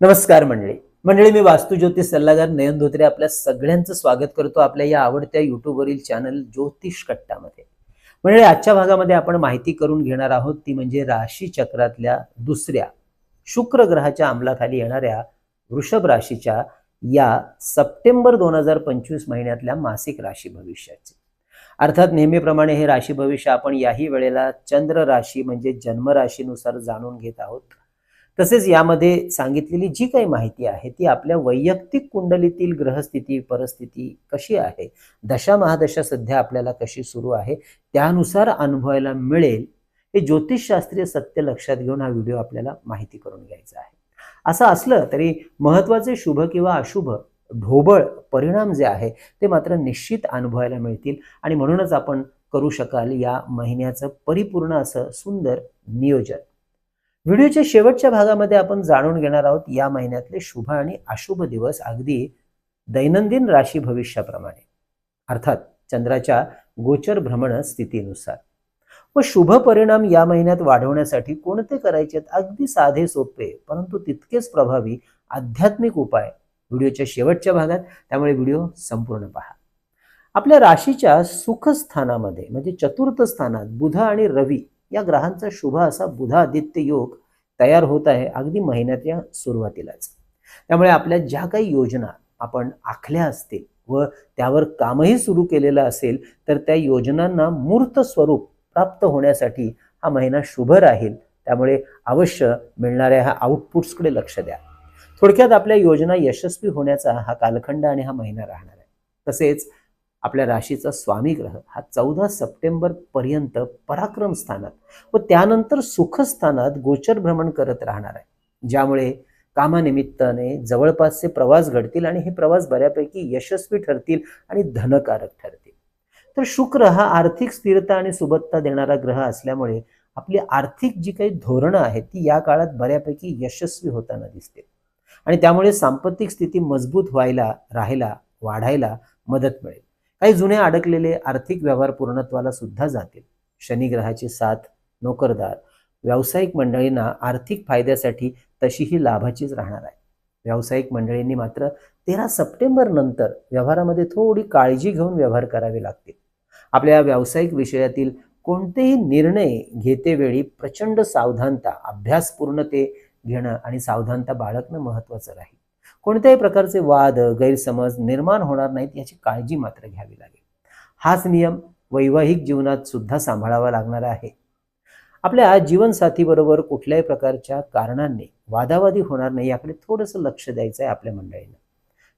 नमस्कार मंडळी. मंडळी मी वास्तू ज्योतिष सल्लागार नयन धोत्रे आपल्या सगळ्यांचं स्वागत करतो आपल्या या आवडत्या युट्यूबवरील चॅनल ज्योतिष कट्टामध्ये. मंडळी आजच्या भागामध्ये आपण माहिती करून घेणार आहोत ती म्हणजे राशी चक्रातल्या दुसऱ्या शुक्र ग्रहाच्या अंमलाखाली येणाऱ्या वृषभ राशीच्या या सप्टेंबर दोन हजार पंचवीस महिन्यातल्या मासिक राशी भविष्याचे. अर्थात नेहमीप्रमाणे हे राशी भविष्य आपण याही वेळेला चंद्र राशी म्हणजे जन्मराशीनुसार जाणून घेत आहोत. तसेच यामध्ये सांगितलेली जी काही माहिती आहे ती आपल्या वैयक्तिक कुंडलीतील ग्रहस्थिती परिस्थिती कशी आहे? दशा महादशा सध्या आपल्याला कशी सुरू आहे? त्यानुसार अनुभवायला मिळेल हे ज्योतिषशास्त्रीय सत्य लक्षात घेऊन हा व्हिडिओ आपल्याला माहिती करून घ्यायचा आहे. असं असलं तरी महत्त्वाचे शुभ किंवा अशुभ ढोबळ परिणाम जे आहे ते मात्र निश्चित अनुभवायला मिळतील आणि म्हणूनच आपण करू शकाल या महिन्याचं परिपूर्ण असं सुंदर नियोजन. व्हिडिओच्या शेवटच्या भागामध्ये आपण जाणून घेणार आहोत या महिन्यातले शुभ आणि अशुभ दिवस अगदी दैनंदिन राशी भविष्याप्रमाणे. अर्थात चंद्राच्या गोचर भ्रमण स्थितीनुसार. व शुभ परिणाम या महिन्यात वाढवण्यासाठी कोणते करायचे अगदी साधे सोपे परंतु तितकेच प्रभावी आध्यात्मिक उपाय व्हिडिओच्या शेवटच्या भागात. त्यामुळे व्हिडिओ संपूर्ण पहा. आपल्या राशीच्या सुखस्थानामध्ये म्हणजे चतुर्थ स्थानात बुध आणि रवी या ग्रहांचा शुभ असा बुधादित्य योग तयार होत आहे अगदी महिन्याच्या सुरुवातीलाच. त्यामुळे आपल्या ज्या काही योजना आपण आखल्या असतील व त्यावर कामही सुरू केलेलं असेल तर त्या योजनांना मूर्त स्वरूप प्राप्त होण्यासाठी हा महिना शुभ राहील. त्यामुळे अवश्य मिळणाऱ्या ह्या आउटपुट्सकडे लक्ष द्या. थोडक्यात आपल्या योजना यशस्वी होण्याचा हा कालखंड आणि हा महिना राहणार आहे. तसेच आपल्या राशीचा स्वामी ग्रह हा चौदा सप्टेंबर पर्यंत पराक्रम स्थानात व त्यानंतर सुखस्थानात गोचर भ्रमण करत राहणार आहे. ज्यामुळे कामानिमित्ताने जवळपासचे प्रवास घडतील आणि हे प्रवास बऱ्यापैकी यशस्वी ठरतील आणि धनकारक ठरतील. तर शुक्र हा आर्थिक स्थिरता आणि सुबत्ता देणारा ग्रह असल्यामुळे आपली आर्थिक जी काही धोरणं आहेत ती या काळात बऱ्यापैकी यशस्वी होताना दिसतील. आणि त्यामुळे सांपत्तिक स्थिती मजबूत व्हायला राहायला वाढायला मदत मिळेल. काही जुने अडकलेले आर्थिक व्यवहार पूर्णत्वाला सुद्धा जातील. शनिग्रहाची साथ नोकरदार व्यावसायिक मंडळींना आर्थिक फायद्यासाठी तशीही लाभाचीच राहणार आहे व्यावसायिक मंडळींनी मात्र तेरा सप्टेंबर नंतर व्यवहारामध्ये थोडी काळजी घेऊन व्यवहार करावे लागतील. आपल्या व्यावसायिक विषयातील कोणतेही निर्णय घेतेवेळी प्रचंड सावधानता अभ्यासपूर्णते घेणं आणि सावधानता बाळगणं महत्वाचं राहील. कोणत्याही प्रकारचे वाद गैरसमज निर्माण होणार नाहीत याची काळजी मात्र घ्यावी लागेल. हाच नियम वैवाहिक जीवनात सुद्धा सांभाळावा लागणार आहे. आपल्या जीवनसाथीबरोबर कुठल्याही प्रकारच्या कारणांनी वादावादी होणार नाही याकडे थोडंसं लक्ष द्यायचं आहे आपल्या मंडळीनं.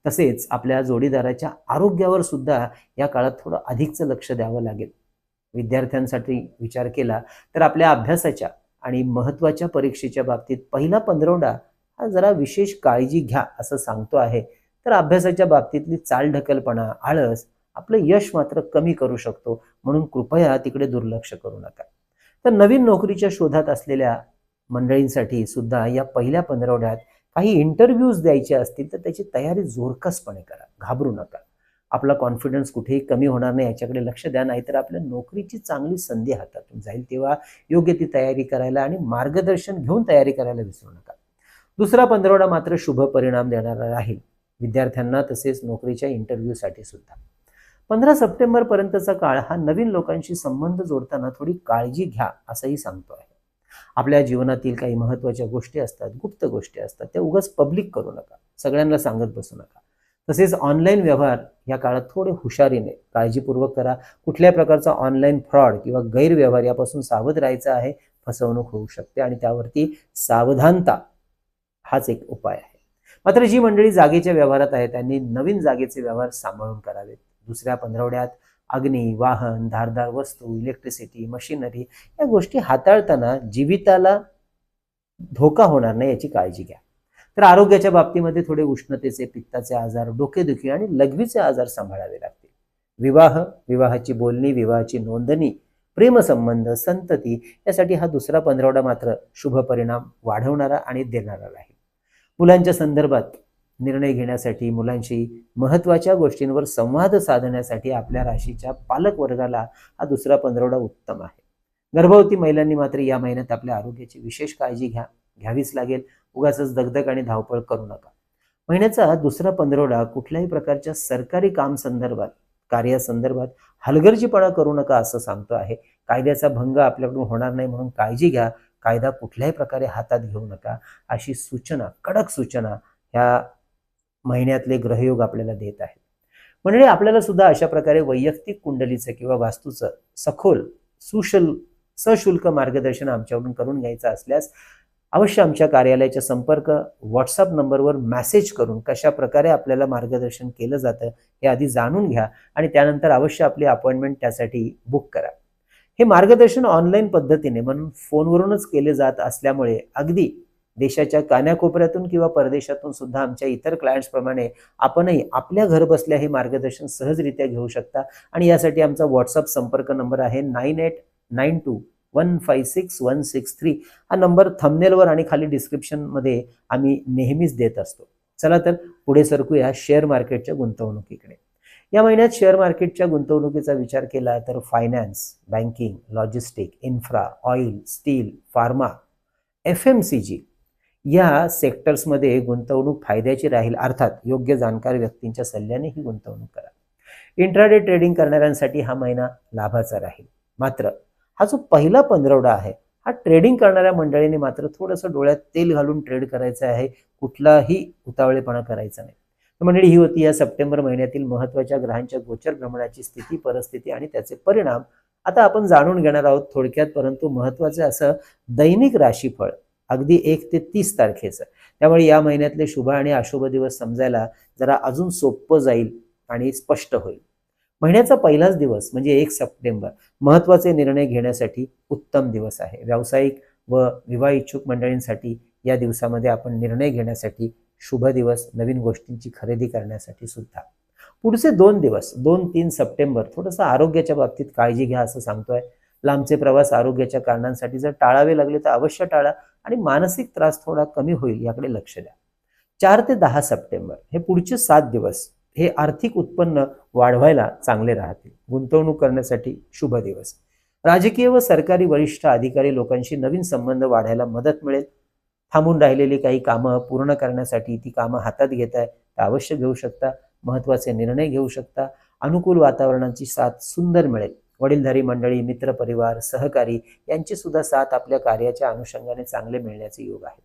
तसेच आपल्या जोडीदाराच्या आरोग्यावर सुद्धा या काळात थोडं अधिकचं लक्ष द्यावं लागेल. विद्यार्थ्यांसाठी विचार केला तर आपल्या अभ्यासाच्या आणि महत्त्वाच्या परीक्षेच्या बाबतीत पहिला पंधरवडा जरा विशेष काळजी घ्या असं सांगतो आहे. तर अभ्यासाच्या बाबतीतली चालढकलपणा आळस आपलं यश मात्र कमी करू शकतो. म्हणून कृपया तिकडे दुर्लक्ष करू नका. तर नवीन नोकरीच्या शोधात असलेल्या मंडळींसाठी सुद्धा या पहिल्या पंधरवड्यात काही इंटरव्ह्यूज द्यायचे असतील तर त्याची तयारी जोरकसपणे करा. घाबरू नका. आपला कॉन्फिडन्स कुठेही कमी होणार नाही याच्याकडे लक्ष द्या नाहीतर आपल्या नोकरीची चांगली संधी हातातून जाईल तेव्हा योग्य ती तयारी करायला आणि मार्गदर्शन घेऊन तयारी करायला विसरू नका. दुसरा पंधरवडा मात्र शुभ परिणाम देणारा राहील. विद्यार्थ्यांना तसेच नोकरीच्या इंटरव्ह्यूसाठी सुद्धा. पंधरा सप्टेंबर पर्यंतचा काळ हा नवीन लोकांशी संबंध जोडताना थोडी काळजी घ्या असंही सांगतो आहे. आपल्या जीवनातील काही महत्त्वाच्या गोष्टी असतात गुप्त गोष्टी असतात त्या उगाच पब्लिक करू नका. सगळ्यांना सांगत बसू नका. तसेच ऑनलाईन व्यवहार या काळात थोडे हुशारीने काळजीपूर्वक करा. कुठल्या प्रकारचा ऑनलाईन फ्रॉड किंवा गैरव्यवहार यापासून सावध राहायचं आहे फसवणूक होऊ शकते आणि त्यावरती सावधानता हाच एक उपाय आहे. मात्र जी मंडळी जागेच्या व्यवहारात आहे त्यांनी नवीन जागेचे व्यवहार सांभाळून करावेत. दुसऱ्या पंधरवड्यात अग्नी वाहन धारदार वस्तू इलेक्ट्रिसिटी मशिनरी या गोष्टी हाताळताना जीविताला धोका होणार नाही याची काळजी घ्या. तर आरोग्याच्या बाबतीमध्ये थोडे उष्णतेचे पित्ताचे आजार डोकेदुखी आणि लघवीचे आजार सांभाळावे लागतील. विवाह विवाहाची बोलणी विवाहाची नोंदणी प्रेमसंबंध संतती यासाठी हा दुसरा पंधरवडा मात्र शुभ परिणाम वाढवणारा आणि देणारा राहील. मुलांच्या संदर्भात निर्णय घेण्यासाठी मुलांशी महत्त्वाच्या गोष्टींवर संवाद साधण्यासाठी आपल्या राशीच्या पालक वर्गाला हा दुसरा पंधरवडा उत्तम आहे. गर्भवती महिलांनी मात्र या महिन्यात आपल्या आरोग्याची विशेष काळजी घ्या घ्यावीच लागेल. उगाच दगदग आणि धावपळ करू नका. महिन्याचा दुसरा पंधरवडा कुठल्याही प्रकारच्या सरकारी काम संदर्भात कार्यासंदर्भात हलगर्जीपणा करू नका असं सांगतो आहे. कायद्याचा भंग आपल्याकडून होणार नाही म्हणून काळजी घ्या. कायदा कुठल्याही प्रकारे हातात घेऊ नका. अशी सूचना कडक सूचना ह्या महिन्यातले ग्रहयोग आपल्याला देत आहेत. म्हणजे आपल्याला सुद्धा अशा प्रकारे वैयक्तिक कुंडलीचं किंवा वास्तूचं सखोल सुशल सशुल्क मार्गदर्शन आमच्याकडून करून घ्यायचं असल्यास अवश्य आमच्या कार्यालयाचा संपर्क व्हॉट्सअप नंबरवर मॅसेज करून कशा प्रकारे आपल्याला मार्गदर्शन केलं जातं हे आधी जाणून घ्या आणि त्यानंतर अवश्य आपली अपॉइंटमेंट त्यासाठी बुक करा. हे मार्गदर्शन ऑनलाईन पद्धतीने म्हणून फोनवरूनच केले जात असल्यामुळे अगदी देशाच्या कान्याकोपऱ्यातून किंवा परदेशातून सुद्धा आमच्या इतर क्लायंट्सप्रमाणे आपणही आपल्या घर बसल्या हे मार्गदर्शन सहजरित्या घेऊ शकता. आणि यासाठी आमचा व्हॉट्सअप संपर्क नंबर आहे nine eight nine two one five six one six three. हा नंबर थंबनेलवर आणि खाली डिस्क्रिप्शनमध्ये आम्ही नेहमीच देत असतो. चला तर पुढे सरकूया शेअर मार्केटच्या गुंतवणुकीकडे. या महिन्यात शेअर मार्केटच्या गुंतवणुकीचा विचार केला तर finance banking logistic infra oil steel pharma F M C G या सेक्टर्समध्ये गुंतवणूक फायद्याची राहील. अर्थात योग्य जाणकार व्यक्तींच्या सल्ल्याने ही गुंतवणूक करा. इंट्राडे ट्रेडिंग करणाऱ्यांसाठी हा महिना लाभाचा राहील. मात्र हा जो पहिला पंधरवडा आहे हा ट्रेडिंग करणाऱ्या मंडळीने मात्र थोडंसं डोळ्यात तेल घालून ट्रेड करायचं आहे. कुठलाही उतावळेपणा करायचा नाही. मंडळी ही होती या सप्टेंबर महिन्यातील महत्त्वाच्या ग्रहांच्या गोचर भ्रमणाची स्थिती परिस्थिती आणि त्याचे परिणाम. आता आपण जाणून घेणार आहोत थोडक्यात परंतु महत्त्वाचं असं दैनिक राशीफळ अगदी एक ते तीस तारखेचं. त्यामुळे या महिन्यातले शुभ आणि अशुभ दिवस समजायला जरा अजून सोपं जाईल आणि स्पष्ट होईल. महिन्याचा पहिलाच दिवस म्हणजे एक सप्टेंबर महत्त्वाचे निर्णय घेण्यासाठी उत्तम दिवस आहे. व्यावसायिक व विवाह इच्छुक मंडळींसाठी या दिवसामध्ये आपण निर्णय घेण्यासाठी शुभ दिवस नवीन गोष्टींची खरेदी करण्यासाठी सुद्धा. पुढचे दोन दिवस दोन तीन सप्टेंबर थोडंसं आरोग्याच्या बाबतीत काळजी घ्या असं सांगतोय. लांबचे प्रवास आरोग्याच्या कारणांसाठी जर टाळावे लागले तर अवश्य टाळा आणि मानसिक त्रास थोडा कमी होईल याकडे लक्ष द्या. चार ते दहा सप्टेंबर हे पुढचे सात दिवस हे आर्थिक उत्पन्न वाढवायला चांगले राहतील. गुंतवणूक करण्यासाठी शुभ दिवस. राजकीय व सरकारी वरिष्ठ अधिकारी लोकांशी नवीन संबंध वाढायला मदत मिळेल. थांबून राहिलेली काही कामं पूर्ण करण्यासाठी ती कामं हातात घेताय तर अवश्य घेऊ शकता महत्त्वाचे निर्णय घेऊ शकता. अनुकूल वातावरणाची साथ सुंदर मिळेल. वडीलधारी मंडळी मित्रपरिवार सहकारी यांची सुद्धा साथ आपल्या कार्याच्या अनुषंगाने चांगले मिळण्याचे योग आहेत.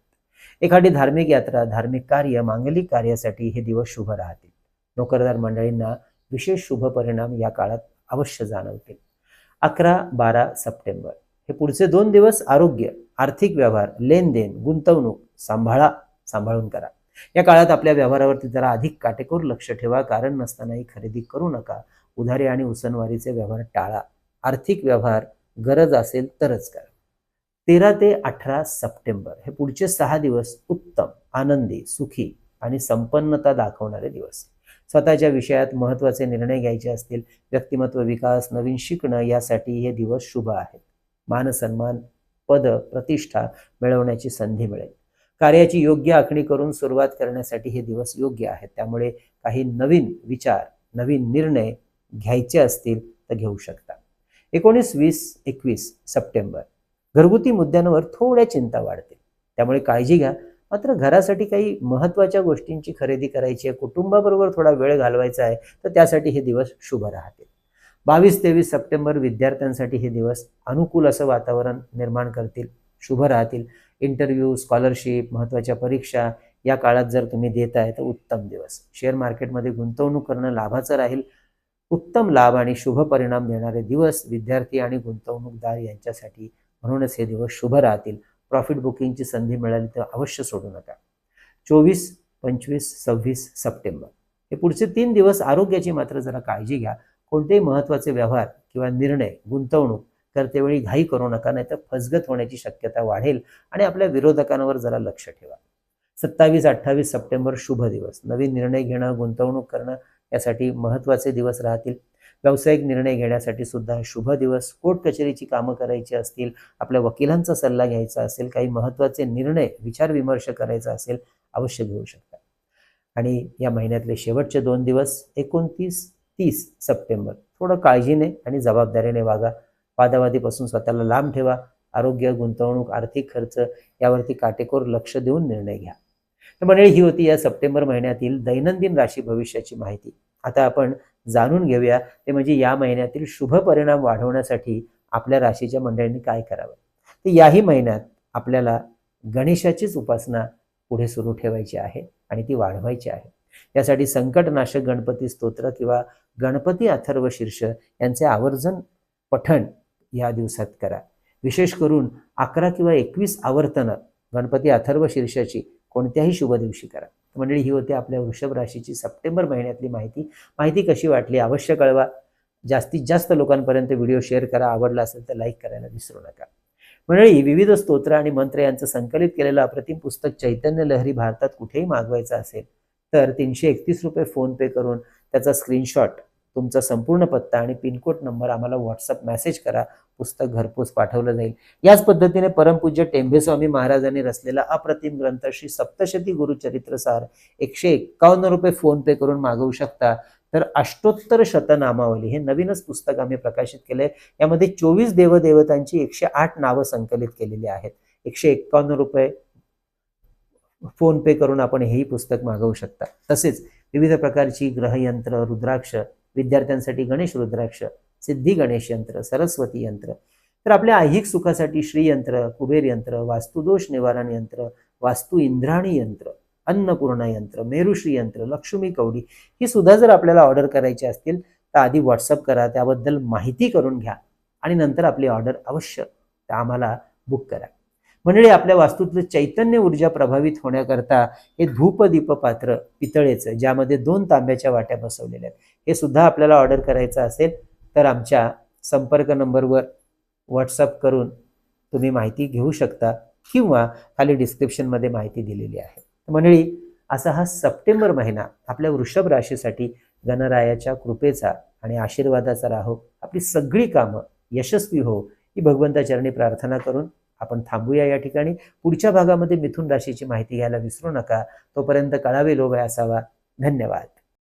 एखादी धार्मिक यात्रा धार्मिक कार्य मांगलिक कार्यासाठी हे दिवस शुभ राहतील. नोकरदार मंडळींना विशेष शुभ परिणाम या काळात अवश्य जाणवतील. अकरा बारा सप्टेंबर. हे पुढचे दोन दिवस आरोग्य. आर्थिक व्यवहार लेनदेन गुंतवणूक सांभाळा सांभाळून करा. या काळात आपल्या व्यवहारावरती जरा अधिक काटेकोर लक्ष ठेवा कारण नसतानाही खरेदी करू नका. उधारी आणि उसनवारीचे व्यवहार टाळा. आर्थिक व्यवहार गरज असेल तरच करा. तेरा ते अठरा सप्टेंबर हे पुढचे सहा दिवस उत्तम आनंदी सुखी आणि संपन्नता दाखवणारे दिवस. स्वतःच्या विषयात महत्त्वाचे निर्णय घ्यायचे असतील व्यक्तिमत्व विकास नवीन शिकणं यासाठी हे दिवस शुभ आहेत. मानसन्मान पद प्रतिष्ठा मिळवण्याची संधी मिळेल. कार्याची योग्य आखणी करून सुरुवात करण्यासाठी हे दिवस योग्य आहेत. त्यामुळे काही नवीन विचार नवीन निर्णय घ्यायचे असतील तर घेऊ शकता. एकोणीस वीस एकवीस सप्टेंबर. घरगुती मुद्द्यांवर थोड्या चिंता वाढतील. त्यामुळे काळजी घ्या. मात्र घरासाठी काही महत्त्वाच्या गोष्टींची खरेदी करायची आहे. कुटुंबाबरोबर थोडा वेळ घालवायचा आहे. तर त्यासाठी हे दिवस शुभ राहतील. बावीस तेवीस सप्टेंबर विद्यार्थ्यांसाठी हे दिवस अनुकूल असं वातावरण निर्माण करतील शुभ राहतील. इंटरव्ह्यू स्कॉलरशिप महत्त्वाच्या परीक्षा या काळात जर तुम्ही देत आहे तर उत्तम दिवस. शेअर मार्केटमध्ये गुंतवणूक करणं लाभाचं राहील. उत्तम लाभ आणि शुभ परिणाम देणारे दिवस विद्यार्थी आणि गुंतवणूकदार यांच्यासाठी. म्हणूनच हे दिवस शुभ राहतील. प्रॉफिट बुकिंगची संधी मिळाली तर अवश्य सोडू नका. चोवीस पंचवीस सव्वीस सप्टेंबर. हे पुढचे तीन दिवस आरोग्याची मात्र जरा काळजी घ्या. कोणतेही महत्त्वाचे व्यवहार किंवा निर्णय गुंतवणूक करतेवेळी घाई करू नका नाहीतर फसगत होण्याची शक्यता वाढेल आणि आपल्या विरोधकांवर जरा लक्ष ठेवा. सत्तावीस अठ्ठावीस सप्टेंबर शुभ दिवस. नवीन निर्णय घेणं गुंतवणूक करणं यासाठी महत्त्वाचे दिवस राहतील. व्यावसायिक निर्णय घेण्यासाठी सुद्धा शुभ दिवस. कोर्ट कचेरीची कामं करायची असतील आपल्या वकिलांचा सल्ला घ्यायचा असेल काही महत्त्वाचे निर्णय विचारविमर्श करायचा असेल अवश्य घेऊ शकता. आणि या महिन्यातले शेवटचे दोन दिवस एकोणतीस तीस सप्टेंबर. थोडं काळजीने आणि जबाबदारीने वागा. वादावादीपासून स्वतःला लांब ठेवा. आरोग्य गुंतवणूक आर्थिक खर्च यावरती काटेकोर लक्ष देऊन निर्णय घ्या. तर मंडळी ही होती या सप्टेंबर महिन्यातील दैनंदिन राशी भविष्याची माहिती. आता आपण जाणून घेऊया ते म्हणजे या महिन्यातील शुभ परिणाम वाढवण्यासाठी आपल्या राशीच्या मंडळींनी काय करावं? तर याही महिन्यात आपल्याला गणेशाचीच उपासना पुढे सुरू ठेवायची आहे आणि ती वाढवायची आहे. यासाठी संकटनाशक गणपती स्तोत्र किंवा गणपती अथर्व शीर्ष यांचे आवर्जन पठण या दिवसात करा. विशेष करून अकरा किंवा एकवीस आवर्तनं गणपती अथर्व शीर्षाची कोणत्याही शुभ दिवशी करा. मंडळी ही होती आपल्या वृषभ राशीची सप्टेंबर महिन्यातली माहिती. माहिती कशी वाटली अवश्य कळवा. जास्तीत जास्त लोकांपर्यंत व्हिडिओ शेअर करा. आवडला असेल तर लाईक करायला विसरू नका. मंडळी विविध स्तोत्र आणि मंत्र यांचं संकलित केलेलं अप्रतिम पुस्तक चैतन्य लहरी भारतात कुठेही मागवायचं असेल तर तीनशे एकतीस रुपये फोनपे करून त्याचा स्क्रीनशॉट तुमचा संपूर्ण पत्ता आणि पिनकोड नंबर आम्हाला व्हॉट्सअप मेसेज करा. पुस्तक घरपोच पाठवलं जाईल. याच पद्धतीने परमपूज्य टेंभेस्वामी महाराजांनी रचलेला अप्रतिम ग्रंथ श्री सप्तशती गुरुचरित्रसार एकशे एक्कावन्न रुपये फोनपे करून मागवू शकता. तर अष्टोत्तर शतनामावली हे नवीनच पुस्तक आम्ही प्रकाशित केलंय. यामध्ये चोवीस देवदेवतांची एकशे आठ नावं संकलित केलेली आहेत. एकशे एक्कावन्न रुपये फोन पे करून आपण हेही पुस्तक मागवू शकता. तसेच विविध प्रकारची ग्रहयंत्र रुद्राक्ष विद्यार्थ्यांसाठी गणेश रुद्राक्ष सिद्धी गणेश यंत्र सरस्वती यंत्र. तर आपल्या ऐहिक सुखासाठी श्रीयंत्र कुबेर यंत्र वास्तुदोष निवारण यंत्र वास्तू इंद्राणी यंत्र अन्नपूर्णा यंत्र मेरुश्री यंत्र लक्ष्मी कवडी ही सुद्धा जर आपल्याला ऑर्डर करायची असतील तर आधी व्हॉट्सअप करा त्याबद्दल माहिती करून घ्या आणि नंतर आपली ऑर्डर अवश्य आम्हाला बुक करा. मंडळी आपल्या वास्तूतलं चैतन्य ऊर्जा प्रभावित होण्याकरता हे धूपदीप पात्र पितळेचं ज्यामध्ये दोन तांब्याच्या वाट्या बसवलेल्या आहेत. हे सुद्धा आपल्याला ऑर्डर करायचं असेल तर आमच्या संपर्क नंबरवर व्हॉट्सअप करून तुम्ही माहिती घेऊ शकता किंवा खाली डिस्क्रिप्शनमध्ये माहिती दिलेली आहे. मंडळी असा हा सप्टेंबर महिना आपल्या वृषभ राशीसाठी गणरायाच्या कृपेचा आणि आशीर्वादाचा राहो. आपली सगळी कामं यशस्वी हो. ही भगवंताचरणी प्रार्थना करून आपण थांबूया या ठिकाणी. पुढच्या भागामध्ये मिथुन राशीची माहिती घ्यायला विसरू नका. तोपर्यंत कळावे लोभय असावा. धन्यवाद.